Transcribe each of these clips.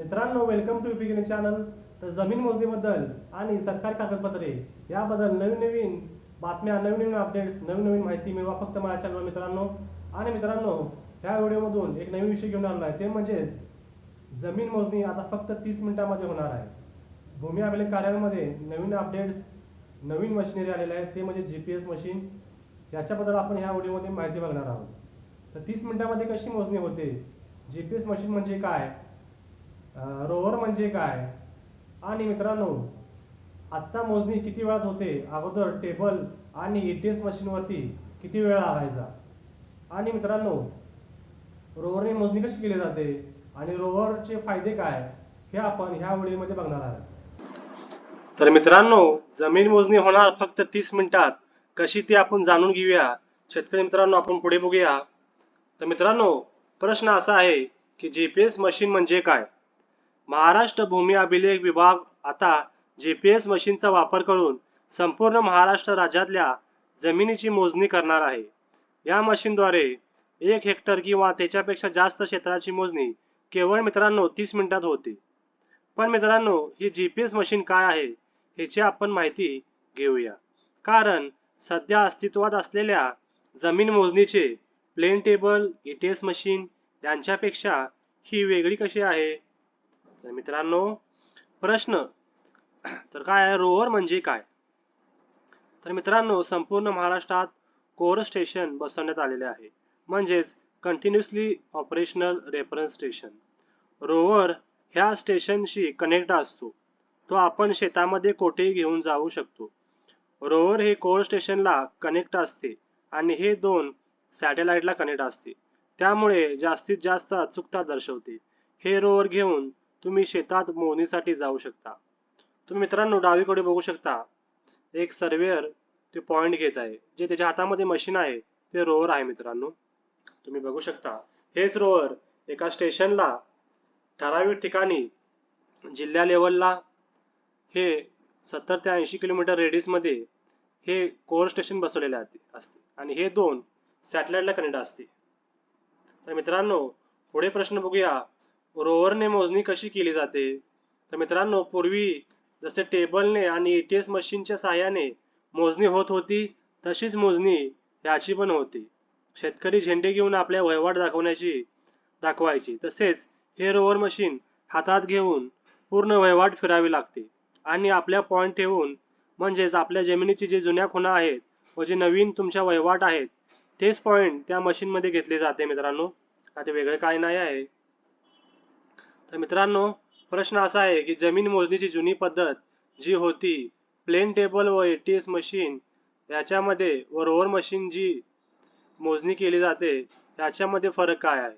मित्रांनो welcome to picnic channel तर जमीन मोजणीबद्दल आणि सरकारी कागदपत्रे याबद्दल नवीन नवीन बातम्या नवीन नवीन अपडेट्स नवीन नवीन माहिती मिळवा फक्त माझ्या चॅनलवर मित्रांनो. आणि मित्रांनो ह्या व्हिडिओमधून एक नवीन विषय घेऊन आलेला आहे. ते म्हणजेच जमीन मोजणी आता फक्त तीस मिनिटामध्ये होणार आहे. भूमी अभिलेख कार्यालयामध्ये नवीन अपडेट्स नवीन मशिनरी आलेल्या आहेत. ते म्हणजे जी पी एस मशीन याच्याबद्दल आपण ह्या व्हिडिओमध्ये माहिती बघणार आहोत. तर तीस मिनिटामध्ये कशी मोजणी होते? जी पी एस मशीन म्हणजे काय? रोवर म्हणजे काय? आणि मित्रांनो आत्ता मोजणी किती वेळात होते? अगोदर टेबल आणि ई टी एस मशीनवरती किती वेळ लागायचा आणि मित्रांनो रोवरने मोजणी कशी केली जाते? आणि रोवरचे फायदे काय? हे आपण ह्या व्हिडिओमध्ये बघणार आहोत. तर मित्रांनो जमीन मोजणी होणार फक्त तीस मिनिटात. कशी ती आपण जाणून घेऊया? शेतकरी मित्रांनो आपण पुढे बघूया. तर मित्रांनो प्रश्न असा आहे की जीपीएस मशीन म्हणजे काय? महाराष्ट्र भूमी अभिलेख विभाग आता जीपीएस मशीनचा वापर करून संपूर्ण महाराष्ट्र राज्यातल्या जमिनीची मोजणी करणार आहे. या मशीनद्वारे एक हेक्टर किंवा त्याच्यापेक्षा जास्त क्षेत्राची मोजणी केवळ मित्रांनो तीस मिनिटात होते. पण मित्रांनो ही जीपीएस मशीन काय आहे ह्याची आपण माहिती घेऊया. कारण सध्या अस्तित्वात असलेल्या जमीन मोजणीचे प्लेन टेबल एटीएस मशीन यांच्यापेक्षा ही वेगळी कशी आहे? तर मित्रांनो प्रश्न. तर काय आहे? रोवर म्हणजे काय? तर मित्रांनो संपूर्ण महाराष्ट्रात कोर स्टेशन बसवण्यात आलेले आहे. म्हणजेच continuously operational reference station rover ह्या स्टेशनशी कनेक्ट असतो. तो आपण शेतामध्ये कोठेही घेऊन जाऊ शकतो. रोवर हे कोर स्टेशनला कनेक्ट असते आणि हे दोन सॅटेलाइटला कनेक्ट असते. त्यामुळे जास्तीत जास्त अचूकता दर्शवते. हे रोवर घेऊन तुम्ही शेतात मोहनीसाठी जाऊ शकता. तुम्ही मित्रांनो डावीकडे बघू शकता. एक सर्वेअर ते पॉइंट घेत आहे. जे त्याच्या हातामध्ये मशीन आहे ते रोवर आहे मित्रांनो. तुम्ही बघू शकता. हेच रोवर एका स्टेशनला ठराविक ठिकाणी जिल्हा लेवलला हे सत्तर ते ऐंशी किलोमीटर रेडियसमध्ये हे कोर स्टेशन बसवलेले असते. आणि हे दोन सॅटेलाइटला कनेक्ट असते. तर मित्रांनो पुढे प्रश्न बघूया. रोवरने मोजणी कशी केली जाते? तर मित्रांनो पूर्वी जसे टेबलने आणि एटीएस मशीनच्या साहाय्याने मोजणी होत होती तशीच मोजणी याची पण होती. शेतकरी झेंडे घेऊन आपल्या वहिवाट दाखवण्याची दाखवायची. तसेच हे रोवर मशीन हातात घेऊन पूर्ण वहिवाट फिरावी लागते. आणि आपल्या पॉईंट ठेवून म्हणजेच आपल्या जमिनीची जे जुन्या खुणा आहेत व जे नवीन तुमच्या वहिवाट आहेत तेच पॉईंट त्या मशीनमध्ये घेतले जाते मित्रांनो. आता वेगळं काय नाही आहे. तर मित्रांनो प्रश्न असा आहे की जमीन मोजणीची जुनी पद्धत जी होती प्लेन टेबल व एटीएस मशीन याच्यामध्ये व रोवर मशीन जी मोजणी केली जाते त्याच्यामध्ये फरक काय आहे?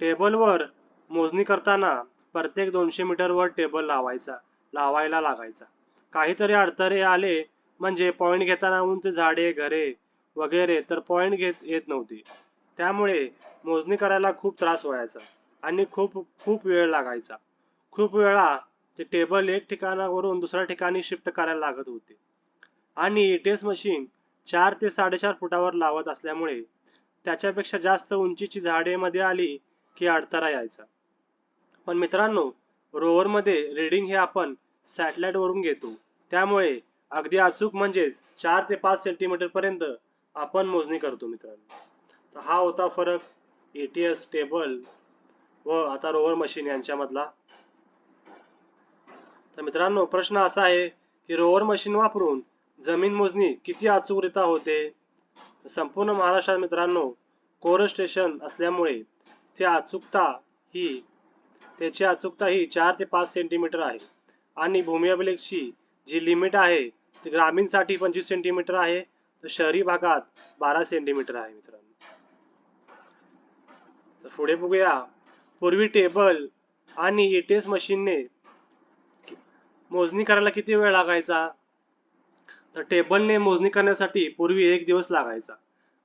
टेबलवर मोजणी करताना प्रत्येक दोनशे मीटरवर टेबल लावायचा लावायला लागायचा. काहीतरी अडथळे आले म्हणजे पॉईंट घेताना उंच झाडे घरे वगैरे तर पॉईंट घेत येत नव्हती. त्यामुळे मोजणी करायला खूप त्रास व्हायचा. आणि खूप खूप वेळ लागायचा. खूप वेळा ते टेबल एक ठिकाणावरून दुसऱ्या ठिकाणी शिफ्ट करायला लागत होते. आणि एटीएस मशीन चार ते साडेचार फुटावर लावत असल्यामुळे त्याच्यापेक्षा जास्त उंचीची झाडे मध्ये आली की अडथळा यायचा. पण मित्रांनो रोवर मध्ये रीडिंग हे आपण सॅटेलाइट वरून घेतो. त्यामुळे अगदी अचूक म्हणजेच चार ते पाच सेंटीमीटर पर्यंत आपण मोजणी करतो मित्रांनो. तर हा होता फरक. एटीएस टेबल व आता रोवर मशीन यांच्यामधला. तर मित्रांनो प्रश्न असा आहे की रोवर मशीन वापरून जमीन मोजणी किती अचूकरित्या होते? संपूर्ण महाराष्ट्रात मित्रांनो कोर स्टेशन असल्यामुळे ती अचूकता ही त्याची अचूकता ही चार ते पाच सेंटीमीटर आहे. आणि भूमी अभिलेखची जी लिमिट आहे ती ग्रामीणसाठी पंचवीस सेंटीमीटर आहे तर शहरी भागात बारा सेंटीमीटर आहे मित्रांनो. तर पुढे बघूया. पूर्वी टेबल आणि एटीएस मशीनने मोजणी करायला किती वेळ लागायचा? तर टेबलने मोजणी करण्यासाठी पूर्वी एक दिवस लागायचा.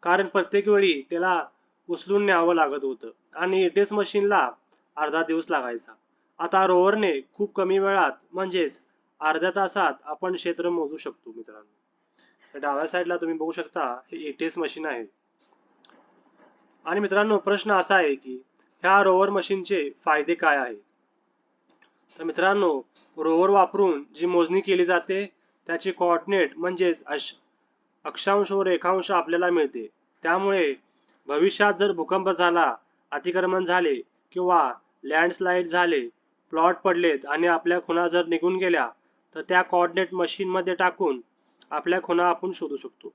कारण प्रत्येक वेळी त्याला उचलून न्यावं लागत होतं आणि एटीएस मशीनला अर्धा दिवस लागायचा. आता रोवरने खूप कमी वेळात म्हणजेच अर्ध्या तासात आपण क्षेत्र मोजू शकतो मित्रांनो. डाव्या साईडला तुम्ही बघू शकता हे एटीएस मशीन आहे. आणि मित्रांनो प्रश्न असा आहे की ह्या रोवर मशीनचे फायदे काय आहेत? तर मित्रांनो रोवर वापरून जी मोजणी केली जाते त्याची कोऑर्डिनेट म्हणजेच अश अक्षांश व रेखांश आपल्याला मिळते. त्यामुळे भविष्यात जर भूकंप झाला अतिक्रमण झाले किंवा लँडस्लाईड झाले प्लॉट पडलेत आणि आपल्या खुणा जर निघून गेल्या तर त्या कॉर्डिनेट मशीनमध्ये टाकून आपल्या खुणा आपण शोधू शकतो.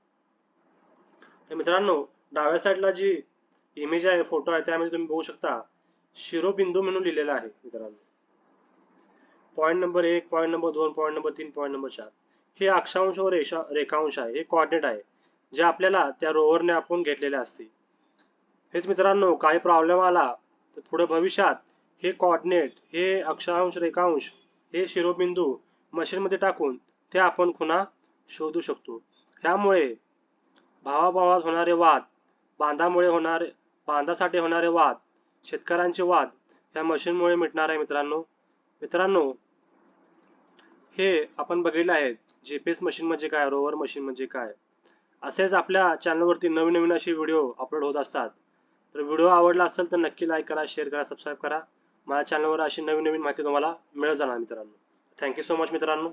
तर मित्रांनो डाव्या साईडला जी इमेज आहे फोटो आहे त्यामध्ये तुम्ही बघू शकता शिरोबिंदू म्हणून लिहिलेला आहे मित्रांनो. पॉईंट नंबर एक पॉईंट नंबर दोन पॉईंट नंबर तीन पॉईंट नंबर चार. हे अक्षांश व रेषा रेखांश आहे हे कॉर्डिनेट आहे जे आपल्याला त्या रोवरने आपण घेतलेले असते. हेच मित्रांनो काही प्रॉब्लेम आला तर पुढे भविष्यात हे कॉर्डिनेट हे अक्षांश रेखांश हे शिरोबिंदू मशीनमध्ये टाकून ते आपण खुना शोधू शकतो. ह्यामुळे भावाभावात होणारे वाद बांधामुळे होणारे बांधासाठी होणारे वाद शेतकऱ्यांचे वाद ह्या मशीनमुळे मिटणार आहे मित्रांनो. मित्रांनो हे आपण बघितले आहेत जीपीएस मशीन म्हणजे काय रोवर मशीन म्हणजे काय? असेच आपल्या चॅनलवरती नवीन नवीन असे व्हिडिओ अपलोड होत असतात. तर व्हिडिओ आवडला असेल तर नक्की लाईक करा शेअर करा सबस्क्राईब करा. माझ्या चॅनलवर अशी नवीन नवीन माहिती तुम्हाला मिळत जाणार मित्रांनो. थँक्यू सो मच मित्रांनो.